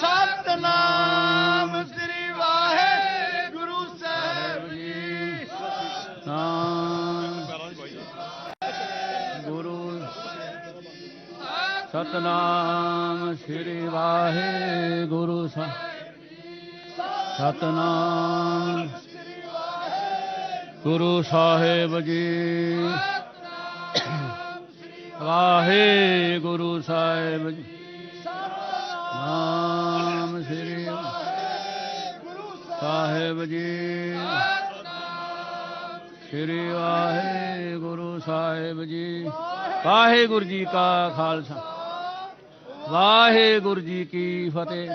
ਸਤਨਾਮ ਸ੍ਰੀ ਵਾਹਿਗੁਰੂ ਸਾਹਿਬ ਜੀ। ਨਾਮ ਗੁਰੂ। ਸਤਨਾਮ ਸ੍ਰੀ ਵਾਹਿਗੁਰੂ ਸਾਹਿਬ ਸਤਨਾਮ ਗੁਰੂ ਸਾਹਿਬ ਜੀ। ਵਾਹਿਗੁਰੂ ਸਾਹਿਬ ਜੀ। ਨਾਮ ਸ੍ਰੀ ਸਾਹਿਬ ਜੀ। ਸ੍ਰੀ ਵਾਹਿਗੁਰੂ ਸਾਹਿਬ ਜੀ। ਵਾਹਿਗੁਰੂ ਜੀ ਕਾ ਖਾਲਸਾ। ਵਾਹਿਗੁਰੂ ਜੀ ਕੀ ਫਤਿਹ।